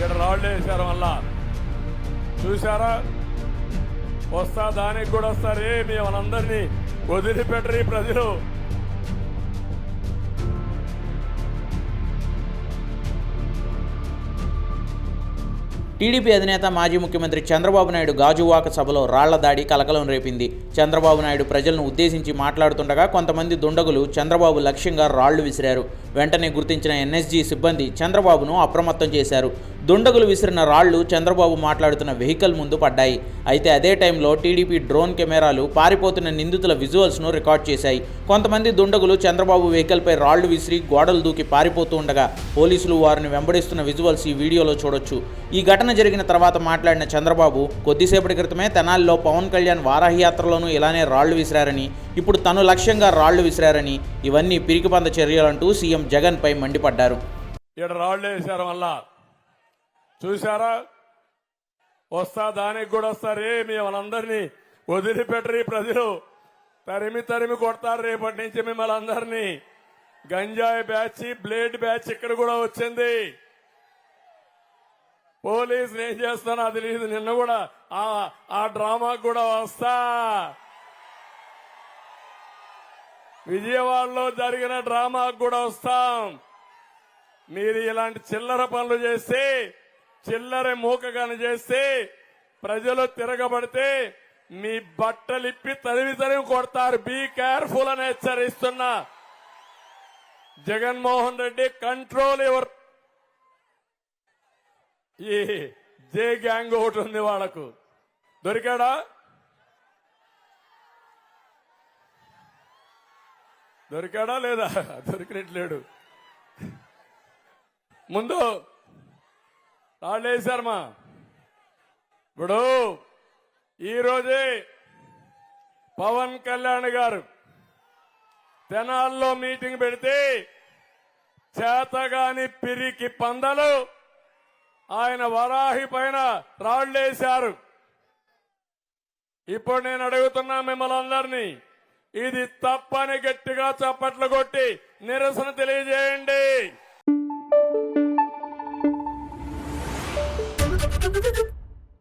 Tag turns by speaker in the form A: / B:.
A: ఇక్కడ రాళ్ళు వేశారు మళ్ళా. చూసారా వస్తా దానికి కూడా వస్తారే మేము వదిలిపెట్టరు ప్రజలు.
B: టీడీపీ అధినేత మాజీ ముఖ్యమంత్రి చంద్రబాబు నాయుడు గాజువాక సభలో రాళ్ళ దాడి కలకలం రేపింది. చంద్రబాబు నాయుడు ప్రజలను ఉద్దేశించి మాట్లాడుతుండగా కొంతమంది దుండగులు చంద్రబాబు లక్ష్యంగా రాళ్ళు విసిరారు. వెంటనే గుర్తించిన ఎన్ఎస్జీ సిబ్బంది చంద్రబాబును అప్రమత్తం చేశారు. దుండగులు విసిరిన రాళ్ళు చంద్రబాబు మాట్లాడుతున్న వెహికల్ ముందు పడ్డాయి. అయితే అదే టైంలో టీడీపీ డ్రోన్ కెమెరాలు పారిపోతున్న నిందితుల విజువల్స్ను రికార్డ్ చేశాయి. కొంతమంది దుండగులు చంద్రబాబు వెహికల్పై రాళ్ళు విసిరి గోడలు దూకి పారిపోతూ ఉండగా పోలీసులు వారిని వెంబడిస్తున్న విజువల్స్ ఈ వీడియోలో చూడొచ్చు. ఈ ఘటన జరిగిన తర్వాత మాట్లాడిన చంద్రబాబు కొద్దిసేపటి క్రితమే తెనాలిలో పవన్ కళ్యాణ్ వారాహియాత్రలోనూ ఇలానే రాళ్ళు విసిరారని ఇప్పుడు తను లక్ష్యంగా రాళ్ళు విసిరారని ఇవన్నీ పిరికిపంద చర్యలంటూ సీఎం జగన్పై మండిపడ్డారు.
A: ఇక్కడ రాళ్ళు వేశారు మళ్ళా. చూసారా వస్తా దానికి కూడా వస్తారే మిమ్మల్ని మనందరినీ వదిలిపెట్టరు ప్రజలు. తరిమి తరిమి కొడతారు రేపటి నుంచి మిమ్మల్ని అందరినీ. గంజాయి బ్యాచ్ బ్లేడ్ బ్యాచ్ ఇక్కడ కూడా వచ్చింది. పోలీసులు ఏం చేస్తానో అది లేదు నిన్న కూడా ఆ ఆ డ్రామాకు కూడా వస్తా. విజయవాడలో జరిగిన డ్రామాకు కూడా వస్తాం. మీరు ఇలాంటి చిల్లర పనులు చేస్తే చిల్లర మూకగాని చేస్తే ప్రజలు తిరగబడితే మీ బట్టలిప్పి తదివి తరిమి కొడతారు. బీ కేర్ఫుల్ అని హెచ్చరిస్తున్నా. Jaganmohan Reddy control ever? ఈ జే గ్యాంగ్ ఒకటి ఉంది వాళ్ళకు. దొరికాడా? దొరికాడా లేదా? దొరికినట్లేడు. ముందు రాళ్ళు వేశారమ్మా ఇప్పుడు ఈరోజే పవన్ కళ్యాణ్ గారు తెనాల్లో మీటింగ్ పెడితే చేతగాని పిరికి పందలు ఆయన వరాహి పైన రాళ్ళేశారు ఇప్పుడు నేను అడుగుతున్నా మిమ్మల్ని అందరినీ ఇది తప్పని గట్టిగా చప్పట్లు కొట్టి నిరసన తెలియజేయండి. Thank you.